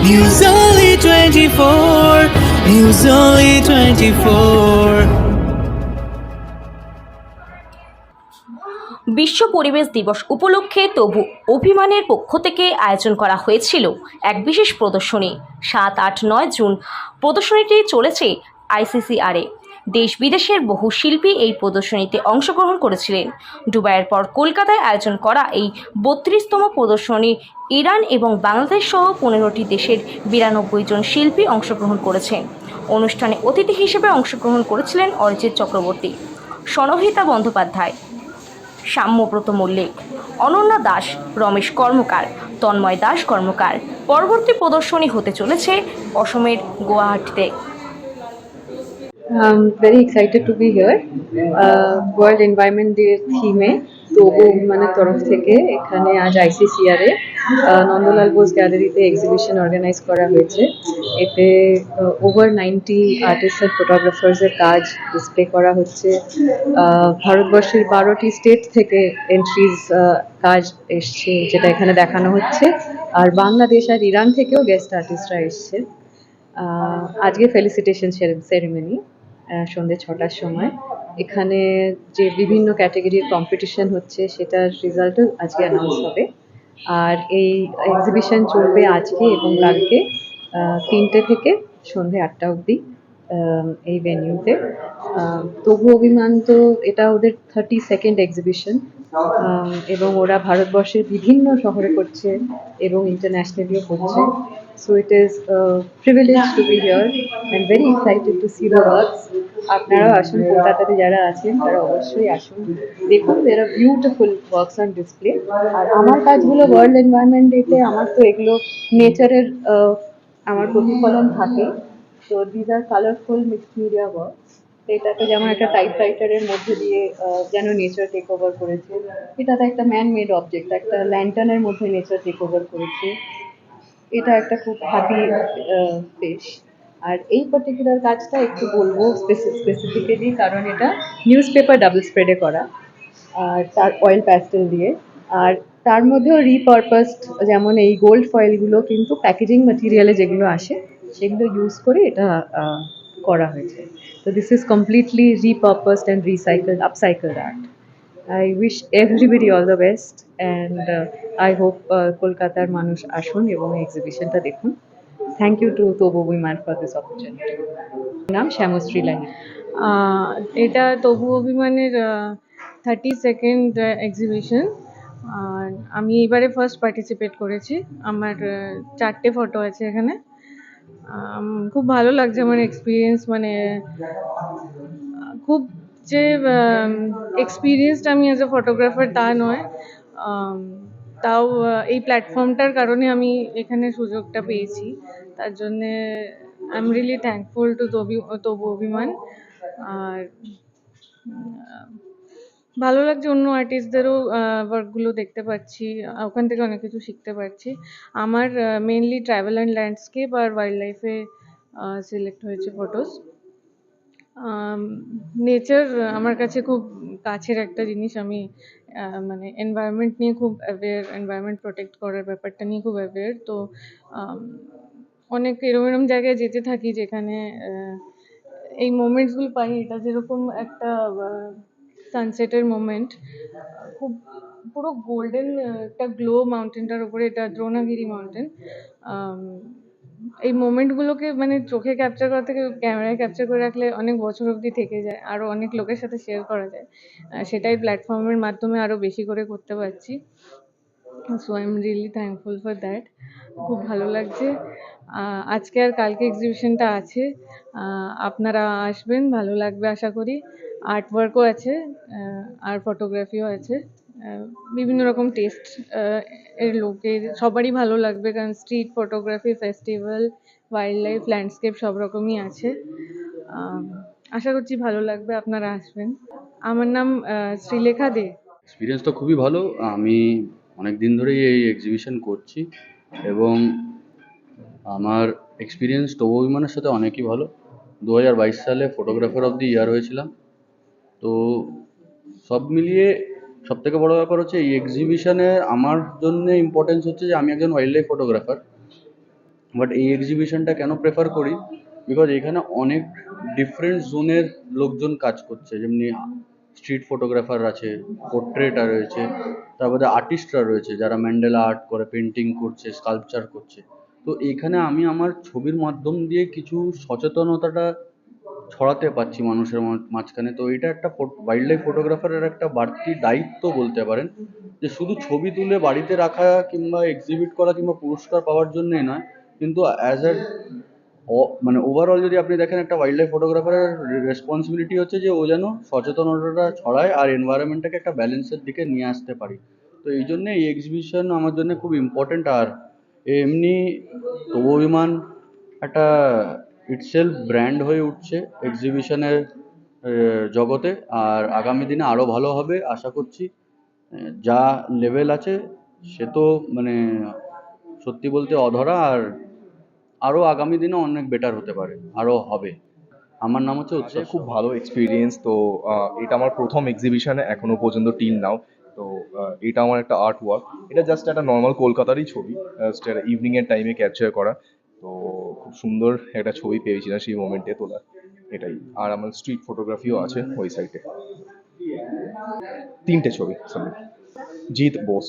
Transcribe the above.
News Only 24. News Only 24. বিশ্ব পরিবেশ দিবস উপলক্ষে তবু অভিমানের পক্ষ থেকে আয়োজন করা হয়েছিল এক বিশেষ প্রদর্শনী সাত আট নয় জুন প্রদর্শনীটি চলেছে আইসিসিআরে দেশ বিদেশের বহু শিল্পী এই প্রদর্শনীতে অংশগ্রহণ করেছিলেন। দুবাইয়ের পর কলকাতায় আয়োজন করা এই বত্রিশতম প্রদর্শনী ইরান এবং বাংলাদেশ সহ পনেরোটি দেশের বিরানব্বই জন শিল্পী অংশগ্রহণ করেছেন। অনুষ্ঠানে অতিথি হিসেবে অংশগ্রহণ করেছিলেন অরিজিৎ চক্রবর্তী, সনহিতা বন্দ্যোপাধ্যায়, সাম্যব্রত মল্লিক, অনন্যা দাস, রমেশ কর্মকার, তন্ময় দাস কর্মকার। পরবর্তী প্রদর্শনী হতে চলেছে অসমের গুয়াহাটিতে। I'm very excited to be here. Uh, World Environment Day থিমে তবু অভিমানের তরফ থেকে এখানে আজ আইসিসিআর এ নন্দলাল বোস গ্যালারিতে এক্সিবিশন অর্গানাইজ করা হয়েছে। এতে ওভার নাইনটি আর্টিস্ট অ্যান্ড ফটোগ্রাফার্সের কাজ ডিসপ্লে করা হচ্ছে। আহ, ভারতবর্ষের বারোটি স্টেট থেকে এন্ট্রিজ কাজ এসছে যেটা এখানে দেখানো হচ্ছে। আর বাংলাদেশ আর ইরান থেকেও গেস্ট আর্টিস্টরা এসছে। আজকে ফেলিসিটেশন সেরেমনি সন্ধ্যে ছটার সময়। এখানে যে বিভিন্ন ক্যাটাগরির কম্পিটিশন হচ্ছে, সেটার রেজাল্টও আজকে অ্যানাউন্স হবে। আর এই এক্সিবিশন চলবে আজকে এবং কালকে তিনটে থেকে সন্ধ্যে আটটা অবধি। এই ভেন্যুতে তবু অভিমান তো এটা ওদের থার্টি সেকেন্ড এক্সিবিশন এবং ওরা ভারতবর্ষের বিভিন্ন শহরে করছে এবং ইন্টারন্যাশনালিও করছে। So it is privilege to be here and very excited to see the works আপনারাও আসুন, কলকাতাতে যারা আছেন, তারা অবশ্যই আসুন। দেখুন দের আর বিউটিফুল ওয়ার্কস অন ডিসপ্লে আর আমার কাজগুলো ওয়ার্ল্ড এনভায়রনমেন্ট ডেতে আমার তো এগুলো নেচারের আমার প্রতিফলন থাকে। তো these are colourful mixed media works এটাতে যেমন একটা টাইপরাইটারের মধ্যে দিয়ে যেন নেচার টেক ওভার করেছে। এটাতে একটা ম্যান মেড অবজেক্ট একটা ল্যান্টার্নের মধ্যে নেচার টেক ওভার করেছে। এটা একটা খুব হ্যাপি পেশ আর এই পার্টিকুলার কাজটা একটু বলব স্পেসিফিক্যালি কারণ এটা নিউজ পেপার ডাবল স্প্রেডে করা, আর তার অয়েল প্যাস্টেল দিয়ে। আর তার মধ্যেও রিপারপাসড যেমন এই গোল্ড ফয়েলগুলো কিন্তু প্যাকেজিং ম্যাটেরিয়ালে যেগুলো আসে সেগুলো ইউজ করে এটা করা হয়েছে। তো this is completely repurposed and recycled upcycled art I wish everybody all the best and I hope কলকাতার মানুষ আসুন এবং এক্সিবিশনটা দেখুন। Thank you to taboo woman for this opportunity নাম শ্যামশ্রী লাইন এটা তবু অভিমানের থার্টি সেকেন্ড এক্সিবিশন আর আমি এবারে ফার্স্ট পার্টিসিপেট করেছি। আমার চারটে ফটো আছে এখানে। খুব ভালো লাগছে আমার এক্সপিরিয়েন্স মানে খুব যে এক্সপিরিয়েন্সড আমি অ্যাজ এ ফটোগ্রাফার তা নয়। তাও এই প্ল্যাটফর্মটার কারণে আমি এখানে সুযোগটা পেয়েছি। তার জন্যে I am really thankful to তবু তবু অভিমান। আর ভালো লাগছে, অন্য আর্টিস্টদেরও ওয়ার্কগুলো দেখতে পাচ্ছি, ওখান থেকে অনেক কিছু শিখতে পারছি। আমার মেনলি ট্রাভেল অ্যান্ড ল্যান্ডস্কেপ আর ওয়াইল্ড লাইফে সিলেক্ট হয়েছে ফটোস নেচার আমার কাছে খুব কাছের একটা জিনিস, আমি মানে এনভায়রনমেন্ট নিয়ে খুব অ্যাওয়্যার এনভায়রনমেন্ট প্রোটেক্ট করার ব্যাপারটা নিয়ে খুব অ্যাওয়্যার তো অনেক এরম এরম জায়গায় যেতে থাকি যেখানে এই মোমেন্টসগুলো পাই, এটা যেরকম একটা সানসেটের মোমেন্ট খুব পুরো গোল্ডেন একটা গ্লো মাউন্টেনটার উপরে এটা দ্রোণাগিরি মাউন্টেন এই মোমেন্টগুলোকে মানে চোখে ক্যাপচার করা থেকে ক্যামেরায় ক্যাপচার করে রাখলে অনেক বছর অবধি থেকে যায় আরও অনেক লোকের সাথে শেয়ার করা যায়। সেটাই প্ল্যাটফর্মের মাধ্যমে আরও বেশি করে করতে পারছি। So I am really thankful for that খুব ভালো লাগছে। আজকে আর কালকে এক্সিবিশনটা আছে। আপনারা আসবেন, ভালো লাগবে আশা করি। আর্ট ওয়ার্কও আছে আর ফটোগ্রাফিও আছে। বিভিন্ন রকম টেস্ট এর লোকের সবারই ভালো লাগবে কারণ street photography festival wild life landscape সব রকমই আছে। আশা করছি ভালো লাগবে, আপনারা আসবেন। আমার নাম শ্রীলেখা দে। এক্সপিরিয়েন্স তো খুবই ভালো। আমি অনেক দিন ধরেই এই এক্সিবিশন করছি এবং আমার এক্সপিরিয়েন্স তবু বিমানের সাথে অনেকই ভালো। দু হাজার বাইশ সালে ফটোগ্রাফার অফ দি ইয়ার হয়েছিলাম। তো সব মিলিয়ে সব থেকে বড়ো ব্যাপার হচ্ছে এই এক্সিবিশনে আমার জন্য ইম্পর্টেন্স হচ্ছে যে আমি একজন ওয়াইল্ড লাইফ ফটোগ্রাফার বাট এই এক্সিবিশনটা কেন প্রেফার করি? বিকজ এখানে অনেক ডিফারেন্ট জোনের লোকজন কাজ করছে। যেমনি স্ট্রিট ফটোগ্রাফার আছে পোর্ট্রেট রয়েছে, তারপরে আর্টিস্টরা রয়েছে, যারা ম্যান্ডেলা আর্ট করে পেন্টিং করছে স্কাল্পচার করছে। তো এখানে আমি আমার ছবির মাধ্যম দিয়ে কিছু সচেতনতাটা ছড়াতে পারছি মানুষের মাঝখানে। তো এটা একটা ওয়াইল্ড লাইফ ফটোগ্রাফারের একটা বাড়তি দায়িত্ব বলতে পারেন, যে শুধু ছবি তুলে বাড়িতে রাখা কিংবা এক্সিবিট করা কিংবা পুরস্কার পাওয়ার জন্যই নয়, কিন্তু অ্যাজ এ মানে ওভারঅল যদি আপনি দেখেন, একটা ওয়াইল্ড লাইফ ফটোগ্রাফারের রেসপন্সিবিলিটি হচ্ছে যে ও যেন সচেতনতাটা ছড়ায় আর এনভায়রনমেন্টটাকে একটা ব্যালেন্সের দিকে নিয়ে আসতে পারি। তো এই জন্যে এই এক্সিবিশন আমার জন্য খুব ইম্পর্ট্যান্ট আর এমনি তবু বিমান একটা ইটসেলফ ব্র্যান্ড হয়ে উঠছে এক্সিবিশনের জগতে। আর আগামী দিনে আরও ভালো হবে আশা করছি। যা লেভেল আছে সে তো মানে সত্যি বলতে অধরা। আর আরও আগামী দিনে অনেক বেটার হতে পারে আরও হবে। আমার নাম হচ্ছে উৎসব খুব ভালো এক্সপিরিয়েন্স তো এটা আমার প্রথম এক্সিবিশনে এখনও পর্যন্ত টিল নাও। তো এটা আমার একটা আর্ট ওয়ার্ক এটা জাস্ট একটা নর্মাল কলকাতারই ছবি জাস্ট একটা ইভিনিং টাইমে ক্যাপচার করা। তো খুব সুন্দর একটা ছবি পেয়েছিলাম সেই মোমেন্টে তোলা, এটাই। আর আমার স্ট্রিট ফটোগ্রাফিও আছে ওই সাইটে তিনটে ছবি সরি জিৎ বোস।